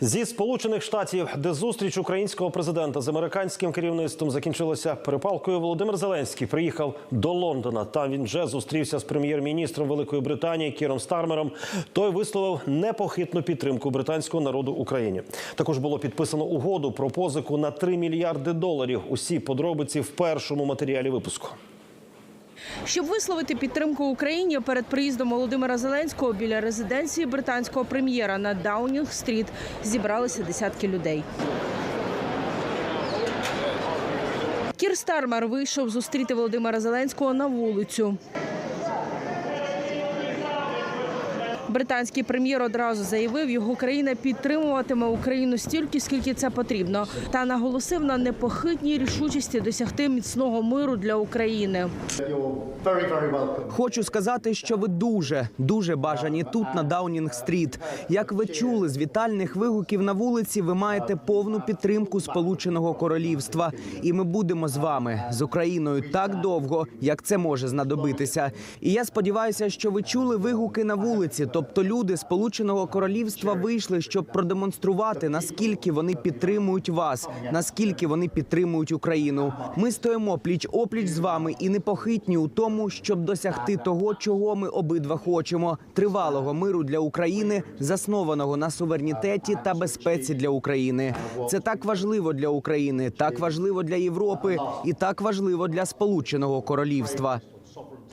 Зі сполучених штатів, де зустріч українського президента з американським керівництвом закінчилася перепалкою, Володимир Зеленський приїхав до Лондона. Там він вже зустрівся з прем'єр-міністром Великої Британії Кіром Стармером. Той висловив непохитну підтримку британського народу Україні. Також було підписано угоду про позику на 3 мільярди доларів. Усі подробиці в першому матеріалі випуску. Щоб висловити підтримку Україні перед приїздом Володимира Зеленського біля резиденції британського прем'єра на Даунінг-стріт зібралися десятки людей. Кір Стармер вийшов зустріти Володимира Зеленського на вулицю. Британський прем'єр одразу заявив, його країна підтримуватиме Україну стільки, скільки це потрібно, та наголосив на непохитній рішучості досягти міцного миру для України. Хочу сказати, що ви дуже дуже бажані тут на Даунінг-стріт. Як ви чули з вітальних вигуків на вулиці, ви маєте повну підтримку Сполученого Королівства, і ми будемо з вами з Україною так довго, як це може знадобитися. І я сподіваюся, що ви чули вигуки на вулиці. Тобто, люди Сполученого Королівства вийшли, щоб продемонструвати наскільки вони підтримують вас, наскільки вони підтримують Україну. Ми стоїмо пліч опліч з вами і непохитні у тому, щоб досягти того, чого ми обидва хочемо: тривалого миру для України, заснованого на суверенітеті та безпеці для України. Це так важливо для України, так важливо для Європи і так важливо для Сполученого Королівства.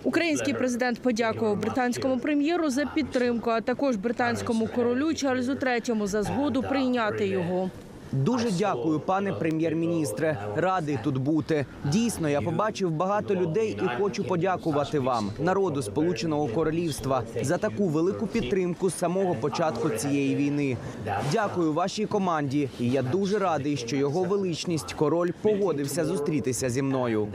Український президент подякував британському прем'єру за підтримку, а також британському королю Чарльзу III за згоду прийняти його. Дуже дякую, пане прем'єр-міністре. Радий тут бути. Дійсно, я побачив багато людей і хочу подякувати вам, народу Сполученого Королівства, за таку велику підтримку з самого початку цієї війни. Дякую вашій команді, і я дуже радий, що його величність король погодився зустрітися зі мною.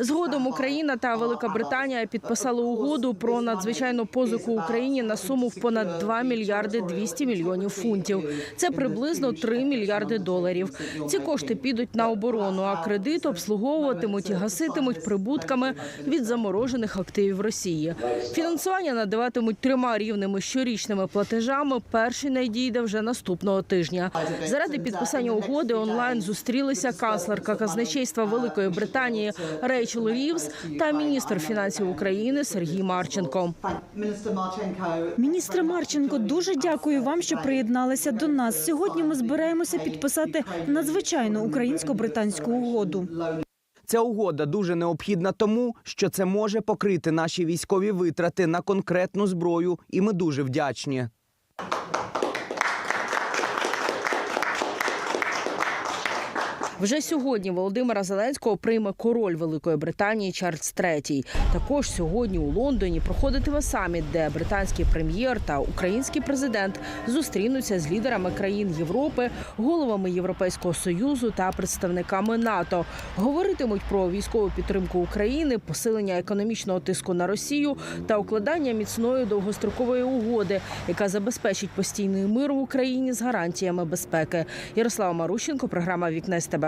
Згодом Україна та Велика Британія підписали угоду про надзвичайну позику Україні на суму в понад 2 мільярди 200 мільйонів фунтів. Це приблизно 3 мільярди доларів. Ці кошти підуть на оборону, а кредит обслуговуватимуть і гаситимуть прибутками від заморожених активів Росії. Фінансування надаватимуть трьома рівними щорічними платежами. Перший надійде вже наступного тижня. Заради підписання угоди онлайн зустрілися канцлерка казначейства Великої Британії Рейчел Рівз та міністр фінансів України Сергій Марченко. Міністре Марченко, дуже дякую вам, що приєдналися до нас. Сьогодні ми збираємося підписати надзвичайну українсько-британську угоду. Ця угода дуже необхідна тому, що це може покрити наші військові витрати на конкретну зброю, і ми дуже вдячні. Вже сьогодні Володимира Зеленського прийме король Великої Британії Чарльз III. Також сьогодні у Лондоні проходитиме саміт, де британський прем'єр та український президент зустрінуться з лідерами країн Європи, головами Європейського союзу та представниками НАТО. Говоритимуть про військову підтримку України, посилення економічного тиску на Росію та укладання міцної довгострокової угоди, яка забезпечить постійний мир в Україні з гарантіями безпеки. Ярослава Марущенко, програма Вікне СТБ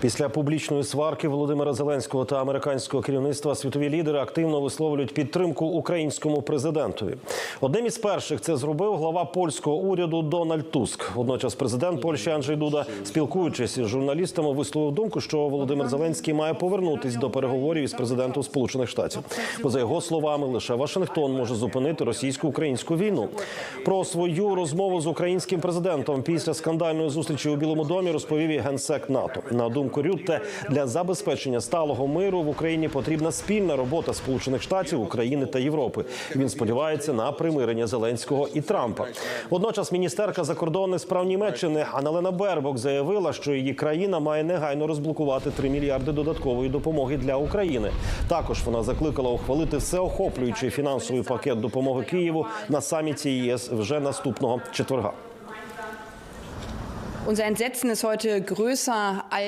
Після публічної сварки Володимира Зеленського та американського керівництва світові лідери активно висловлюють підтримку українському президентові. Одним із перших це зробив глава польського уряду Дональд Туск. Водночас президент Польщі Анджей Дуда, спілкуючись із журналістами, висловив думку, що Володимир Зеленський має повернутись до переговорів із президентом Сполучених Штатів. Бо за його словами, лише Вашингтон може зупинити російсько-українську війну. Про свою розмову з українським президентом після скандальної зустрічі у Білому домі розповів і генсек НАТО. На думку Рютте, для забезпечення сталого миру в Україні потрібна спільна робота Сполучених Штатів, України та Європи. Він сподівається на примирення Зеленського і Трампа. Водночас міністерка закордонних справ Німеччини Аналена Бербок заявила, що її країна має негайно розблокувати 3 мільярди додаткової допомоги для України. Також вона закликала ухвалити всеохоплюючий фінансовий пакет допомоги Києву на саміті ЄС вже наступного четверга.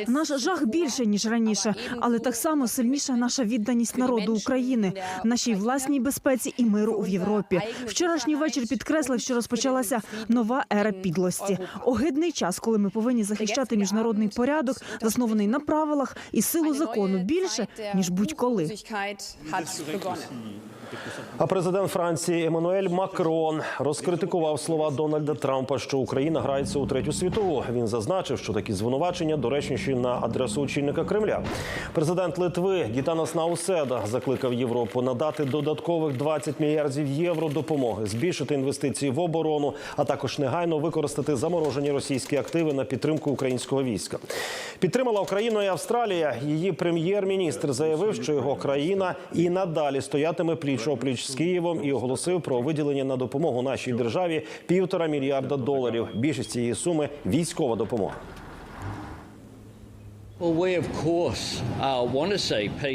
Наш жах більше ніж раніше, але так само сильніша наша відданість народу України, нашій власній безпеці і миру в Європі. Вчорашній вечір підкреслив, що розпочалася нова ера підлості. Огидний час, коли ми повинні захищати міжнародний порядок, заснований на правилах і силу закону більше ніж будь-коли. А президент Франції Еммануель Макрон розкритикував слова Дональда Трампа, що Україна грається у третю світову. Він зазначив, що такі звинувачення доречніші на адресу очільника Кремля. Президент Литви Гітанас Науседа закликав Європу надати додаткових 20 мільярдів євро допомоги, збільшити інвестиції в оборону, а також негайно використати заморожені російські активи на підтримку українського війська. Підтримала Україну і Австралія. Її прем'єр-міністр заявив, що його країна і надалі стоятиме пліч опліч з Києвом і оголосив про виділення на допомогу нашій державі півтора мільярда доларів. Більшість цієї суми військова допомога.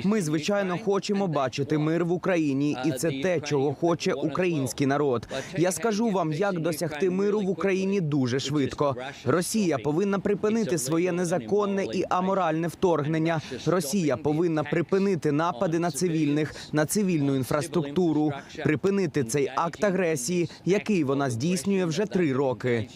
Ми звичайно хочемо бачити мир в Україні, і це те, чого хоче український народ. Я скажу вам, як досягти миру в Україні дуже швидко. Росія повинна припинити своє незаконне і аморальне вторгнення. Росія повинна припинити напади на цивільних, на цивільну інфраструктуру, припинити цей акт агресії, який вона здійснює вже три роки.